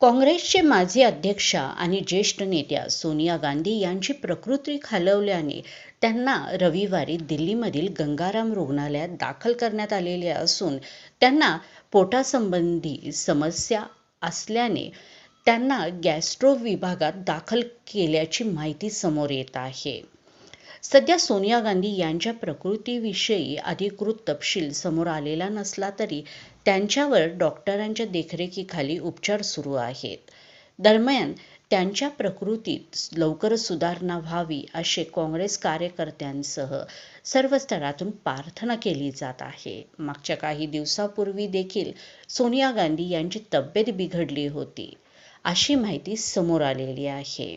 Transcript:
काँग्रेसचे माजी अध्यक्षा आणि ज्येष्ठ नेत्या सोनिया गांधी यांची प्रकृती खालवल्याने त्यांना रविवारी दिल्लीमधील गंगाराम रुग्णालयात दाखल करण्यात आलेले असून त्यांना पोटासंबंधी समस्या असल्याने त्यांना गॅस्ट्रो विभागात दाखल केल्याची माहिती समोर येत आहे. सध्या सोनिया गांधी यांच्या प्रकृतीविषयी अधिकृत तपशील समोर आलेला नसला तरी त्यांच्यावर डॉक्टरांच्या देखरेखीखाली उपचार सुरू आहेत. दरम्यान त्यांच्या प्रकृतीत लवकर सुधारणा व्हावी असे काँग्रेस कार्यकर्त्यांसह सर्व स्तरातून प्रार्थना केली जात आहे. मागच्या काही दिवसापूर्वी देखील सोनिया गांधी यांची तब्येत बिघडली होती अशी माहिती समोर आलेली आहे.